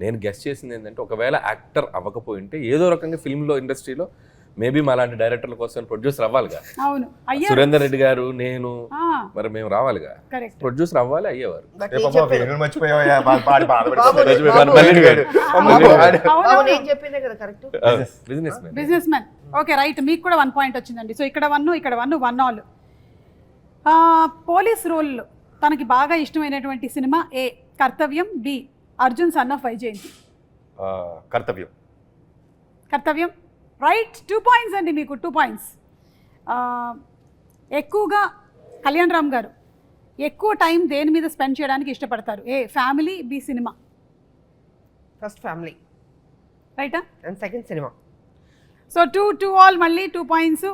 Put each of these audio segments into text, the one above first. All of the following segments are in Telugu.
నేను గెస్ట్ చేసింది ఏంటంటే ఒకవేళ యాక్టర్ అవ్వకపోయింటే ఏదో రకంగా ఫిల్మ్లో ఇండస్ట్రీలో మేబీ మా లాంటి డైరెక్టర్ల కోసం ప్రొడ్యూసర్ అవ్వాలిగా. అవును అయ్యా సురేందర్ రెడ్డి గారు నేను మరి మేము రావాలిగా. కరెక్ట్ ప్రొడ్యూసర్ అవ్వాలి అయ్యేవారు. బిజినెస్ మ్యాన్ ఓకే రైట్ మీకు కూడా వన్ పాయింట్ వచ్చిందండి. సో ఇక్కడ వన్ ఇక్కడ one one all police role తనకి బాగా ఇష్టమైనటువంటి cinema A? Kartavyam B. Arjun son of Vyjayanthi. ఆ, Kartavyam. Kartavyam. Right two points అండి మీకు టూ పాయింట్స్ ఎక్కువగా కళ్యాణ్ రామ్ గారు ఎక్కువ టైం దేని మీద స్పెండ్ చేయడానికి ఇష్టపడతారు? A family B cinema? First family రైటా? And second cinema so two two all మళ్ళీ టూ పాయింట్స్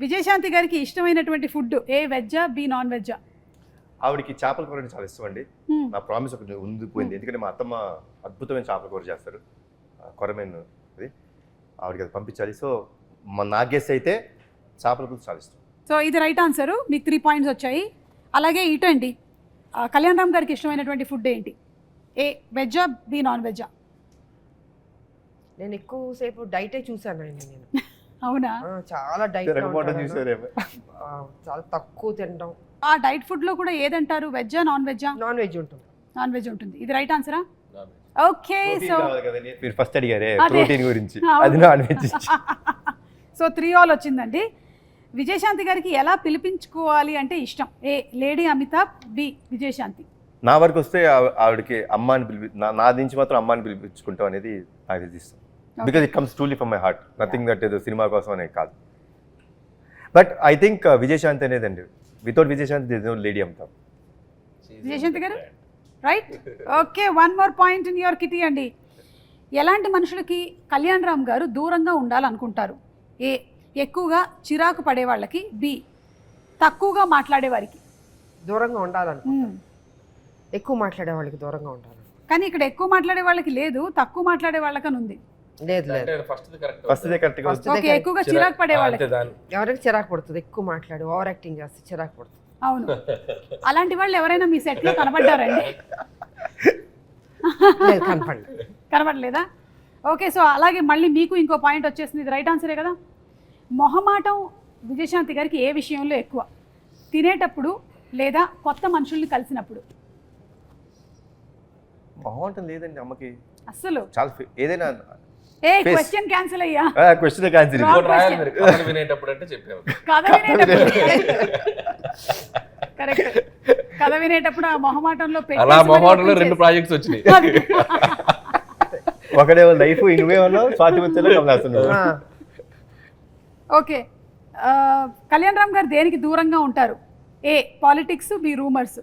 విజయశాంతి గారికి ఇష్టమైనటువంటి ఫుడ్ ఏ వెజ్జా బి నాన్ వెజ్జా? ఆవిడకి చేపల కూర అంటే చాలా ఇష్టం అండి. నా ప్రామిస్ ఒకటి ఉండిపోయింది ఎందుకంటే మా అత్తమ్మ అద్భుతమైన చేపల కూర చేస్తారు. కొరమేను అది. ఆవిడకి అది పంపించాలి. సో మా నా గెస్ అయితే చేపల పులుసు చాలా ఇష్టం. సో ఇది రైట్ ఆన్సర్. మీకు త్రీ పాయింట్స్ వచ్చాయి. అలాగే ఇటు అండి. కళ్యాణ్ రామ్ గారికి ఇష్టమైనటువంటి ఫుడ్ ఏంటి? ఏ వెజ్జా బి నాన్ వెజ్జా నేను ఎక్కువసేపు డైటే చూసాను నేను. అవునా? చాలా డైట్ తిరగబోవడం చూసారేమో. చాలా తక్కువ తినడం. ఆ డైట్ ఫుడ్లో కూడా ఏదంటారు? వెజ్జా నాన్ వెజ్జా? నాన్ వెజ్ ఉంటుంది. నాన్ వెజ్ ఉంటుంది. ఇది రైట్ ఆన్సరా? Okay so. మీరు ఫస్ట్ అడిగారే. ప్రోటీన్ గురించి. అది non veg. So three all వచ్చిందండి. విజయశాంతి గారికి ఎలా పిలిపించుకోవాలి అంటే ఇష్టం? A lady Amitabh B Vijayashanti. నా వరకు వస్తే ఆవి- ఆవిడకి అమ్మ అని పిలిపి నా నా నుంచి మాత్రం అమ్మ అని పిలిపించుకుంటాం అనేది నాకు తెలిసి ఇష్టం. Because it comes truly from my heart nothing that ఏదో సినిమా కోసం అనేది కాదు. బట్ ఐ థింక్ విజయశాంతి అనేదండి. వితౌట్ విజయశాంతి లేడీ అమ్ముతాం విజయశాంతి గారు? Right okay one more point in your kitty అండి ఎలాంటి మనుషులకి కళ్యాణ్ రామ్ గారు దూరంగా ఉండాలనుకుంటారు? ఏ ఎక్కువగా చిరాకు పడే వాళ్ళకి? బి తక్కువగా మాట్లాడే వారికి? దూరంగా ఉండాలను మ్మ్. ఎక్కువ మాట్లాడే వాళ్ళకి దూరంగా ఉండాలి కానీ ఇక్కడ ఎక్కువ మాట్లాడే వాళ్ళకి లేదు తక్కువ మాట్లాడే వాళ్ళకని ఉంది లేదు లేదు. ఫస్ట్ కరెక్ట్ ఎక్కువగా చిరాకు పడే వాళ్ళకి ఎవరికి చిరాకు పడుతుంది? ఎక్కువ మాట్లాడి ఓవర్ యాక్టింగ్ చేస్తే చిరాకు పడుతుంది. అవును. అలాంటి వాళ్ళు ఎవరైనా మీ సెట్లో కనబడ్డారండి? లేదు కనపడి కనబడలేదా? ఓకే సో అలాగే మళ్ళీ మీకు ఇంకో పాయింట్ వచ్చేసింది. ఇది రైట్ ఆన్సరే కదా? మొహమాటం విజయశాంతి గారికి ఏ విషయంలో ఎక్కువ? తినేటప్పుడు లేదా కొత్త మనుషుల్ని కలిసినప్పుడు? బాగుంటుంది లేదండి అమ్మకి. అస్సలు. చాలా ఏదైనా. క్వశ్చన్ క్యాన్సిల్ అయ్యా. Question answer Wrong. రాయాలి మీరు కథలు వినేటప్పుడు అంటే చెప్పారు కథ వినేటప్పుడు. కరెక్ట్ కథ వినేటప్పుడు ఆ మొహమాటంలో అలా రెండు ప్రాజెక్ట్స్ వచ్చినాయి. ఒకడేమో లైఫ్ స్వాతి వచ్చేలా ఓకే. కళ్యాణ్ రామ్ గారు దేనికి దూరంగా ఉంటారు? ఏ పాలిటిక్స్ బి రూమర్స్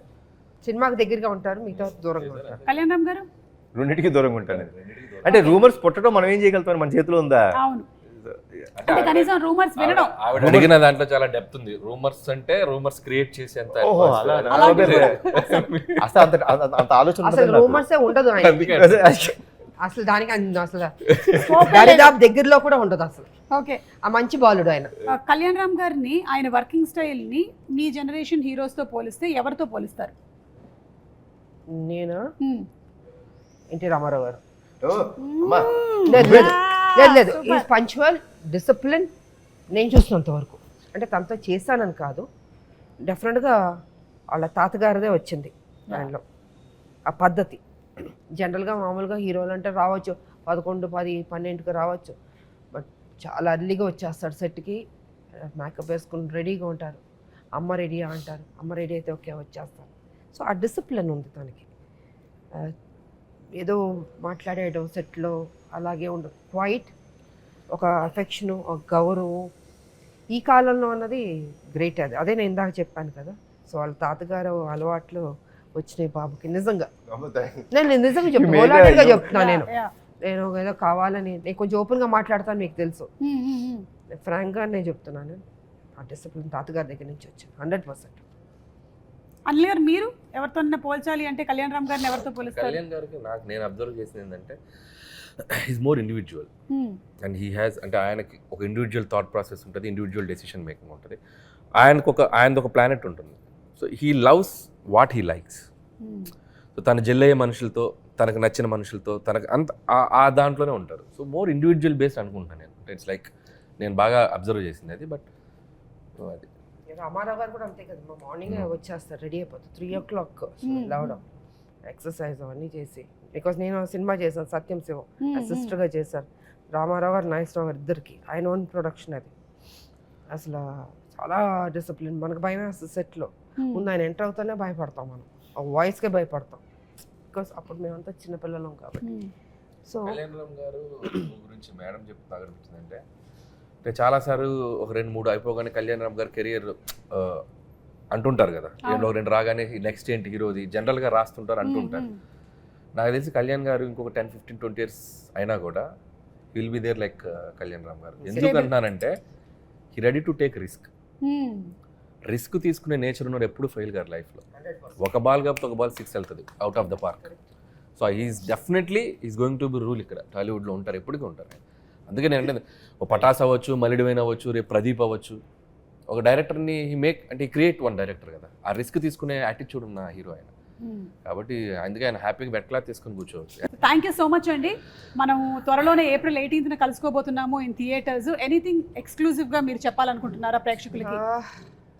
సినిమాకి దగ్గరగా ఉంటారు మిగతా దూరంగా ఉంటారు. కళ్యాణ్ రామ్ గారు? రెండింటికి దూరంగా ఉంటాను. అంటే రూమర్స్ పుట్టడం మనం ఏం చేయగలుగుతాం? మన చేతిలో ఉందా? అవును. అంటే కనీసం రూమర్స్ వినడం. ఆవిడ- అడిగిన దాంట్లో చాలా డెప్త్ ఉంది. రూమర్స్ అంటే రూమర్స్ క్రియేట్ చేసేంత. అసలు అంత ఆలోచన అసలు. రూమర్సే ఉండదు అసలు దానికి అసలు. దరిదాపు దగ్గరలో కూడా ఉండదు అసలు. ఓకే. ఆ మంచి బాలుడు ఆయన. కళ్యాణ్ రామ్ గారిని ఆయన వర్కింగ్ స్టైల్ని మీ జనరేషన్ హీరోస్తో పోలిస్తే ఎవరితో పోలిస్తారు? నేను. ఎన్టీ రామారావు గారు. లేదు లేదు. లేదు లేదు. Super. ఈ పంచువల్ డిసిప్లిన్ నేను చూసినంత వరకు. అంటే తనతో చేశానని కాదు. డెఫినెట్గా వాళ్ళ తాతగారిదే వచ్చింది దానిలో ఆ పద్ధతి. జనరల్గా మామూలుగా హీరోలు అంటే రావచ్చు. పదకొండు పది పన్నెండుకి రావచ్చు. బట్ చాలా అర్లీగా వచ్చేస్తాడు సెట్కి. మేకప్ వేసుకుని రెడీగా ఉంటారు. అమ్మ రెడీ అంటారు. అమ్మ రెడీ అయితే ఓకే వచ్చేస్తారు. సో ఆ డిసిప్లిన్ ఉంది తనకి. ఏదో మాట్లాడేయడం సెట్లో అలాగే ఉండదు క్వైట్ ఒక అఫెక్షను ఒక గౌరవం. ఈ కాలంలో అన్నది గ్రేట్ అది. అదే నేను ఇందాక చెప్పాను కదా. సో వాళ్ళ తాతగారు అలవాట్లు వచ్చినాయి బాబుకి నిజంగా. నేను నిజంగా చెప్తాను చెప్తున్నా నేను. నేను ఏదో కావాలని నేను కొంచెం ఓపెన్గా మాట్లాడతాను మీకు తెలుసు. హ్మ్, హ్మ్, హ్మ్. ఫ్రాంక్గా నేను చెప్తున్నాను. ఆ డిసిప్లిన్ తాతగారి దగ్గర నుంచి వచ్చింది హండ్రెడ్ పర్సెంట్ అనిల్ గారు మీరు ఎవరితో పోల్చాలి అంటే కళ్యాణ్ రామ్ గారిని ఎవరితో పోలిస్తారు? కళ్యాణ్ గారికి నాకు నేను అబ్జర్వ్ చేసింది ఏంటంటే is more individual. And he has అంటే ఆయనకి ఒక ఇండివిజువల్ థాట్ ప్రాసెస్ ఉంటుంది ఇండివిజువల్ డెసిషన్ మేకింగ్ ఉంటుంది. ఆయనకు ఒక ఆయనది ఒక ప్లానెట్ ఉంటుంది. So he loves what he likes. So తను జెల్లయ్యే మనుషులతో తనకు నచ్చిన మనుషులతో తనకు అంత ఆ- ఆ దాంట్లోనే ఉంటారు. సో మోర్ ఇండివిజువల్ బేస్డ్ అనుకుంటున్నాను నేను. ఇట్స్ లైక్ నేను బాగా అబ్జర్వ్ చేసింది అది బట్ అది. రామారావు గారు కూడా అంతే కదా మార్నింగ్ వచ్చేస్తారు రెడీ అయిపోతారు. Three o'clock Hmm. లేవడం ఎక్సర్సైజ్ అవన్నీ చేసి బికాస్ నేను సినిమా చేశాను సత్యం శివం Hmm, అసిస్టర్గా చేశారు. రామారావు గారు నాగేశ్వరరావు గారు ఇద్దరికి ఆయన ఓన్ ప్రొడక్షన్ అది. అసలు చాలా డిసిప్లిన్ మనకు భయం వేస్తుంది సెట్లో Hmm. ముందు ఆయన ఎంటర్ అవుతానే భయపడతాం మనం. ఆ వాయిస్కే భయపడతాం. బికాస్ అప్పుడు మేమంతా చిన్నపిల్లలం కాబట్టి. సో గారు గురించి మేడం చెప్తే అనిపించిందంటే అంటే చాలాసార్లు ఒక రెండు మూడు అయిపోగానే కళ్యాణ్ రామ్ గారి కెరియర్ అంటుంటారు కదా. రెండు ఒక రెండు రాగానే నెక్స్ట్ ఏంటి హీరోది జనరల్గా రాస్తుంటారు అంటుంటారు. నాకు తెలిసి కళ్యాణ్ గారు ఇంకొక టెన్ ఫిఫ్టీన్ ట్వంటీ ఇయర్స్ అయినా కూడా will be there like Kalyan Ram గారు. ఎందుకు అంటున్నానంటే he ready to take risk risk తీసుకునే నేచర్ ఉన్నారు ఎప్పుడు ఫెయిల్ గారు లైఫ్లో ఒక బాల్ కాబట్టి ఒక బాల్ సిక్స్ వెళ్తుంది out of the park so is definitely is going to be rule ఇక్కడ. టాలీవుడ్లో ఉంటారు ఎప్పటికీ ఉంటారు. అందుకే నేను అంటే ఓ పటాస్ అవ్వచ్చు మలిడివైన్ అవ్వచ్చు రేపు ప్రదీప్ అవ్వచ్చు. ఒక డైరెక్టర్ని హీ మేక్ అంటే క్రియేట్ వన్ డైరెక్టర్ కదా. ఆ రిస్క్ తీసుకునే యాటిట్యూడ్ ఉన్న హీరో ఆయన. కాబట్టి అందుకే ఆయన హ్యాపీగా బెట్లా తీసుకొని కూర్చోవచ్చు. థ్యాంక్ యూ సో మచ్ అండి. మనం త్వరలోనే ఏప్రిల్ ఎయిటీన్త్న కలుసుకోబోతున్నాము ఇన్ థియేటర్స్ ఎనీథింగ్ ఎక్స్క్లూజివ్గా మీరు చెప్పాలనుకుంటున్నారా ప్రేక్షకులకి?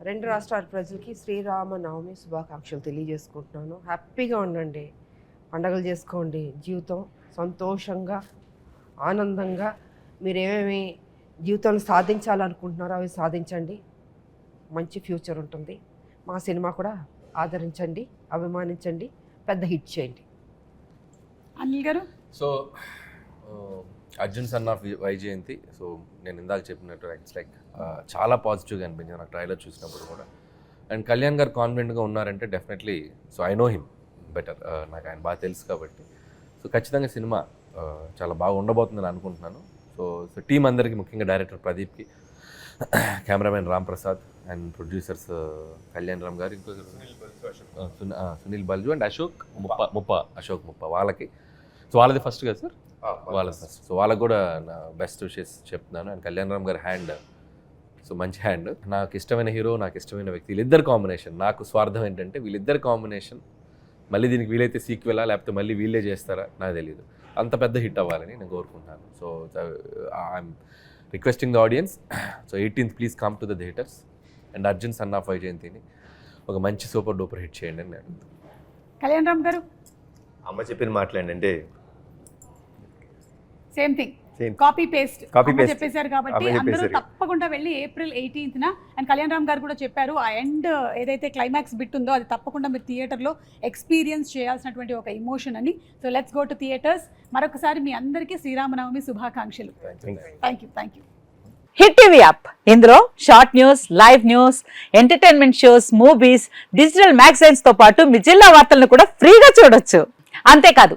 రెండు రాష్ట్రాల ప్రజలకి శ్రీరామ నవమి శుభాకాంక్షలు తెలియజేసుకుంటున్నాను. హ్యాపీగా ఉండండి. పండగలు చేసుకోండి. జీవితం సంతోషంగా ఆనందంగా మీరు ఏమేమి జీవితంలో సాధించాలనుకుంటున్నారో అవి సాధించండి. మంచి ఫ్యూచర్ ఉంటుంది. మా సినిమా కూడా ఆదరించండి అభిమానించండి పెద్ద హిట్ చేయండి. అనిల్ గారు? So Arjun son of Vyjayanthi so నేను ఇందాక చెప్పినట్టు ఇట్స్ లైక్ చాలా పాజిటివ్గా అనిపించింది నాకు ట్రైలర్ చూసినప్పుడు కూడా. అండ్ కళ్యాణ్ గారు కాన్ఫిడెంట్గా ఉన్నారంటే definitely so I know him better. నాకు ఆయన బాగా తెలుసు కాబట్టి. సో ఖచ్చితంగా సినిమా చాలా బాగా ఉండబోతుందని అనుకుంటున్నాను. సో సో టీం అందరికీ ముఖ్యంగా director ప్రదీప్కి cameraman Ram Prasad and producers Kalyan Ram గారు ఇంకో సునీల్ బల్జు అండ్ అశోక్ ముప్ప ముప్ప. అశోక్ ముప్ప వాళ్ళకి. సో వాళ్ళది ఫస్ట్ కదా సార్? వాళ్ళ ఫస్ట్ సో వాళ్ళకు కూడా నా బెస్ట్ విషెస్ చెప్తున్నాను. అండ్ కళ్యాణ్ రామ్ గారి హ్యాండ్ సో మంచి హ్యాండ్. నాకు ఇష్టమైన హీరో నాకు ఇష్టమైన వ్యక్తి వీళ్ళిద్దరు కాంబినేషన్. నాకు స్వార్థం ఏంటంటే వీళ్ళిద్దరు కాంబినేషన్ మళ్ళీ దీనికి వీలైతే సీక్వెలా లేకపోతే మళ్ళీ వీళ్ళే చేస్తారా నాకు తెలియదు అంత పెద్ద హిట్ అవ్వాలని నేను కోరుకుంటున్నాను. So I'm requesting the audience so eighteenth please come to the theatres and Arjun son of వైజయంతిని ఒక మంచి సూపర్ డూపర్ హిట్ చేయండి అని నేను కళ్యాణ్ రామ్ గారు? అమ్మ చెప్పిన మాట్లాడండి అంటే same thing Same. Copy paste Copy paste. చెప్పేశారు కాబట్టి అందరూ. తప్పకుండా వెళ్ళి ఏప్రిల్ ఎయిటీన్త్న అండ్ కళ్యాణ్ రామ్ గారు కూడా చెప్పారు ఆ ఎండ్ ఏదైతే క్లైమాక్స్ బిట్ ఉందో అది తప్పకుండా మీరు థియేటర్లో ఎక్స్పీరియన్స్ చేయాల్సినటువంటి ఒక ఇమోషన్ అని. So let's go to theatres మరొకసారి మీ అందరికీ శ్రీరామనవమి శుభాకాంక్షలు. Thank you thank you Hit TV app ఇందులో short news live news entertainment shows movies digital మ్యాగజైన్స్తో పాటు మీ జిల్లా వార్తలను కూడా ఫ్రీగా చూడొచ్చు. అంతేకాదు